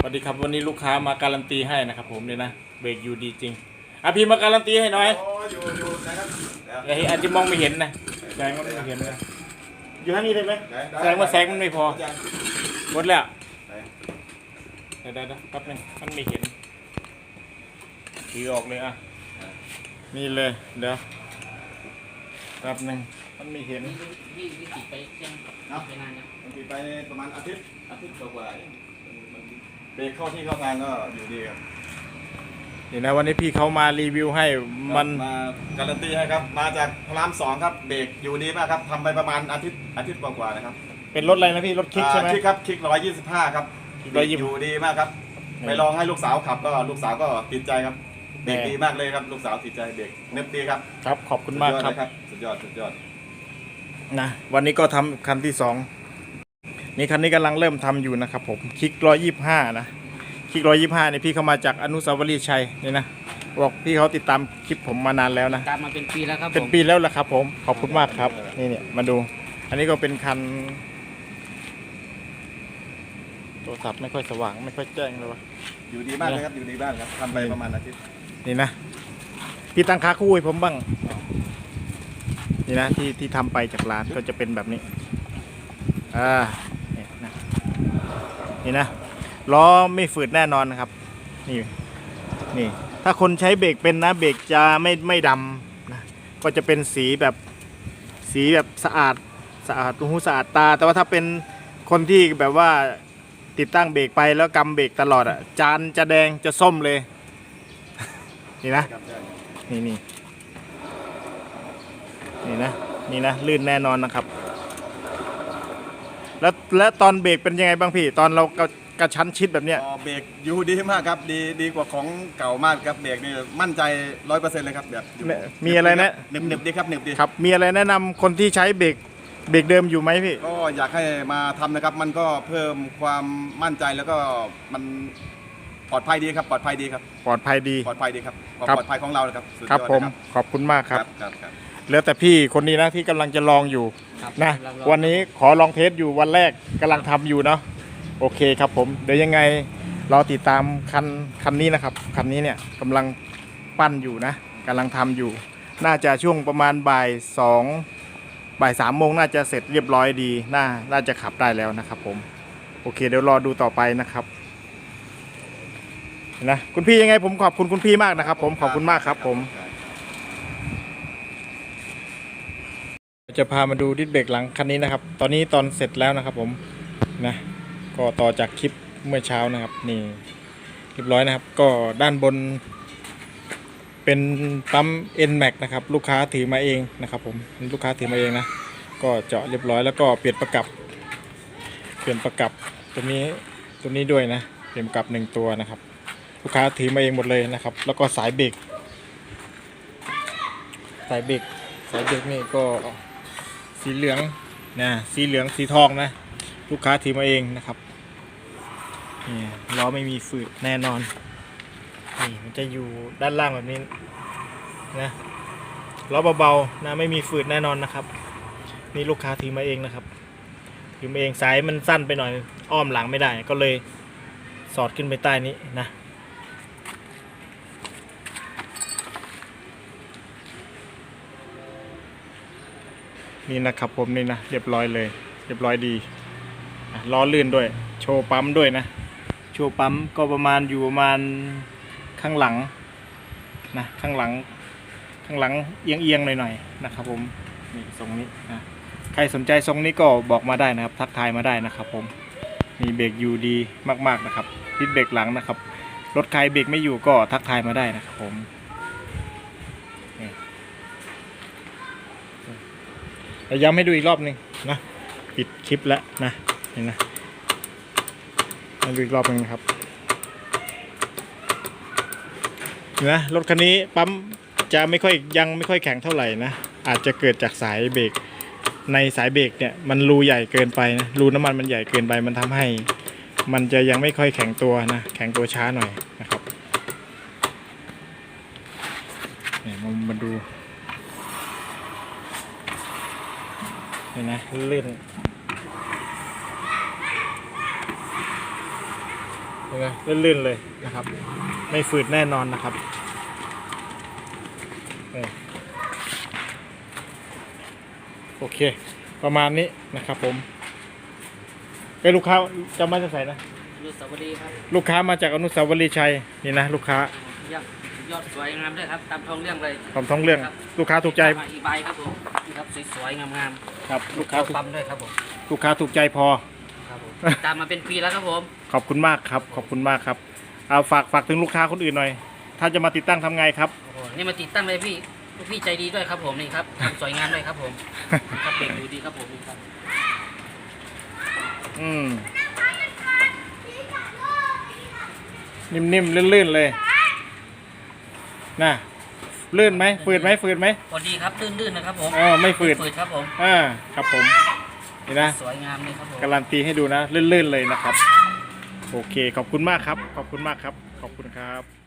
สวัสดีครับวันนี้ลูกค้ามาการันตีให้นะครับผมเนี่ยนะเบรกอยู่ดีจริงอะพี่มาการันตีให้หน่อยโอ้อยู่อยู่นะครับเดี๋ยวไอ้อาจจะมองไม่เห็นนะแสงมันไม่เห็นนะอยู่ข้างนี้ได้ไหมได้แสงว่าแสงมันไม่พอยังหมดแล้วได้เดี๋ยวเดี๋ยวแป๊บนึงมันไม่เห็นถือออกเลยอะนี่เลยเดี๋ยวแป๊บนึงมันไม่เห็นพี่พี่ติดไปยังไปนานยังบางทีไปประมาณอาทิตย์อาทิตย์กว่าๆเองมัน เบรกเข้าที่เข้างานก็อยู่ดีครับนี่นะวันนี้พี่เขามารีวิวให้มันมาการันตีให้ครับ มาจากพระรามสองครับเบรกอยู่ดีมากครับทำไปประมาณอาทิตย์อาทิตย์กว่าๆนะครับ เป็นรถอะไรนะพี่รถคลิกใช่ไหมอ่าคลิกครับคลิกร้อยยี่สิบห้าครับคลิกเบรก125อยู่ดีมากครับนี่ไปลองให้ลูกสาวขับก็ลูกสาวก็ติดใจครับเบรกแน่ดีมากเลยครับลูกสาวติดใจเบรกเน็บดีครับครับ ขอบคุณมากครับสุดยอดเลยสุดยอดสุดยอดนะวันนี้ก็ทำคันที่สองนี่คันนี้กำลังเริ่มทำอยู่นะครับผมคลิกร้อยยี่ห้านะ คลิกร้อยยี่ห้าเนี่ยพี่เข้ามาจากอนุสาวรีย์ชัยนี่นะบอกพี่เขาติดตามคลิปผมมานานแล้วนะ ตามมาเป็นปีแล้วครับเป็นผมปีแล้วล่ะครับ ผมขอบคุณมากครับ นี่เนี่ยมาดู อันนี้ก็เป็นคันโทรศัพท์ไม่ค่อยสว่างไม่ค่อยแจ้งเลยวะ อยู่ดีมากเลยครับอยู่ดีมากครับทำไปประมาณอาทิตย์นี่นะ พี่ตั้งค่าคู่ให้ผมบ้าง นี่นะที่ที่ทำไปจากร้านก็จะเป็นแบบนี้ อ่านี่นะนี่นะ ล้อไม่ฝืดแน่นอนนะครับ นี่นี่ ถ้าคนใช้เบรกเป็นนะเบรกจะไม่ไม่ดำนะก็จะเป็นสีแบบสีแบบสะอาดสะอาดหูสะอาดตา แต่ว่าถ้าเป็นคนที่แบบว่าติดตั้งเบรกไปแล้วกำเบรกตลอดอะจานจะแดงจะส้มเลย นี่นะ นี่นี่นี่นะนี่นะลื่นแน่นอนนะครับ แล้วแล้วตอนเบรกเป็นยังไงบ้างพี่ ตอนเรา กระกระชั้นชิดแบบเนี้ย อ๋อเบรกอยู่ดีมากครับดีดีกว่าของเก่ามากครับเบรกนี่มั่นใจร้อยเปอร์เซ็นต์เลยครับแบบอยู่เนี่ยมีอะไรนะ หนึบหนึบดีครับหนึบดีครับ มีอะไรแนะนำคนที่ใช้เบรกเบรกเดิมอยู่ไหมพี่ ก็อยากให้มาทำนะครับ มันก็เพิ่มความมั่นใจแล้วก็มันปลอดภัยดีครับปลอดภัยดีครับปลอดภัยดี ปลอดภัยดีครับความครับ ปลอดภัยของเรานะครับสุดยคอรัดบเลยผมขอบคุณมากครับครับครับเหลือแต่พี่คนนี้นะที่กำลังจะลองอยู่ครับนะเราเราวันนี้ขอลองเทสอยู่วันแรกกำลังทำอยู่เนาะ โอเคครับผมเดี๋ยวยังไงรอติดตามคันคันนี้นะครับคันนี้เนี่ยกำลังปั้นอยู่นะกำลังทำอยู่ น่าจะช่วงประมาณบ่ายสองบ่ายสามโมงน่าจะเสร็จเรียบร้อยดีน่าน่าจะขับได้แล้วนะครับผมโอเค เดี๋ยวรอดูต่อไปนะครับนะคุณพี่ยังไงผมขอบคุณคุณพี่มากนะครับ ผมขอบคุณมากครับผม จะพามาดูดิสเบรกหลังคันนี้นะครับ ตอนนี้ตอนเสร็จแล้วนะครับผมนะ ก็ต่อจากคลิปเมื่อเช้านะครับนี่เรียบร้อยนะครับ ก็ด้านบน เป็นปั๊ม N Max นะครับ ลูกค้าถือมาเองนะครับ ผมลูกค้าถือมาเองนะก็เจาะเรียบร้อยแล้วก็เปลี่ยนประกับ เปลี่ยนประกับตัวนี้ตัวนี้ด้วยนะเปลี่ยนประกับหนึ่งตัวนะครับ ลูกค้าถือมาเองหมดเลยนะครับ แล้วก็สายเบรกสายเบรกสายเบรกนี่ก็สีเหลืองนะสีเหลืองสีทองนะ ลูกค้าถือมาเองนะครับนี่ล้อไม่มีฝืดแน่นอนนี่มันจะอยู่ด้านล่างแบบนี้นะล้อเบาๆนะไม่มีฝืดแน่นอนนะครับ นี่ลูกค้าถือมาเองนะครับถือมาเองสายมันสั้นไปหน่อยอ้อมหลังไม่ได้ก็เลยสอดขึ้นไปใต้นี้นะนี่นะครับผมนี่นะเรียบร้อยเลย เรียบร้อยดี ล้อลื่นด้วย โชว์ปั๊มด้วยนะ โชว์ปั๊มก็ประมาณอยู่ประมาณข้างหลังนะข้างหลัง ข้างหลังเอียงเอียงๆหน่อยๆนะครับผมนี่ทรงนี้นะใครสนใจทรงนี้ก็บอกมาได้นะครับ ทักทายมาได้นะครับ ผมมีเบรกอยู่ดีมากๆนะครับดิดเบรกหลังนะครับ รถใครเบรกไม่อยู่ก็ทักทายมาได้นะครับผมเราย้ำให้ดูอีกรอบหนึ่งนะ ปิดคลิปแล้วนะ นนะมาดูอีกรอบหนึ่งนะครับเห็นะรถคันนี้ปั๊มจะไม่ค่อยยังไม่ค่อยแข็งเท่าไหร่นะ อาจจะเกิดจากสายเบรกในสายเบรกเนี่ยมันรูใหญ่เกินไปนะรูน้ำมันมันใหญ่เกินไปมันทำให้ มันจะยังไม่ค่อยแข็งตัวนะแข็งตัวช้าหน่อยนะครับเนี่ยมามาดูเห็นไหมลื่น เห็นไหมลื่นๆเลยนะครับ ไม่ฝืดแน่นอนนะครับเออโอเค ประมาณนี้นะครับผมเป็นลูกค้าจะมาจะใส่นะดูสวัสดีครับลูกค้ามาจากอนุสาวรีย์ชัยนี่นะลูกค้ายอดยอดสวยงามด้วยครับตามท้องเรื่องเลยผมท้องเรื่องครับลูกค้าถูกใจมาอีกใบครับผมนี่ครับสวยๆงามครับๆลูกค้าถูกปั๊มด้วยครับผมลูกค้าถูกใจพอ ครับผมตามมาเป็นปีแล้วครับผม ขอบคุณมากครับ ขอบคุณมากครับเอาฝากฝากถึงลูกค้าคนอื่นหน่อย ถ้าจะมาติดตั้งทำไงครับ โอ้โหนี่มาติดตั้งเลยพี่ลูกพี่ใจดีด้วยครับผมนี่ครับสวยงามด้วยครับผมครับเบรกดูดีครับผมนี่ครับอืมนิ่มๆลื่นๆเลยน่ะลื่นไหมฝืดไหมฝืดไหมพอดีครับลื่นๆนะครับผม เออไม่ฝืดฝืดครับผม อ่าครับผม นี่นะสวยงามเลยครับผมการันตีให้ดูนะลื่นๆเลยนะครับ โอเคขอบคุณมากครับ ขอบคุณมากครับ ขอบคุณครับ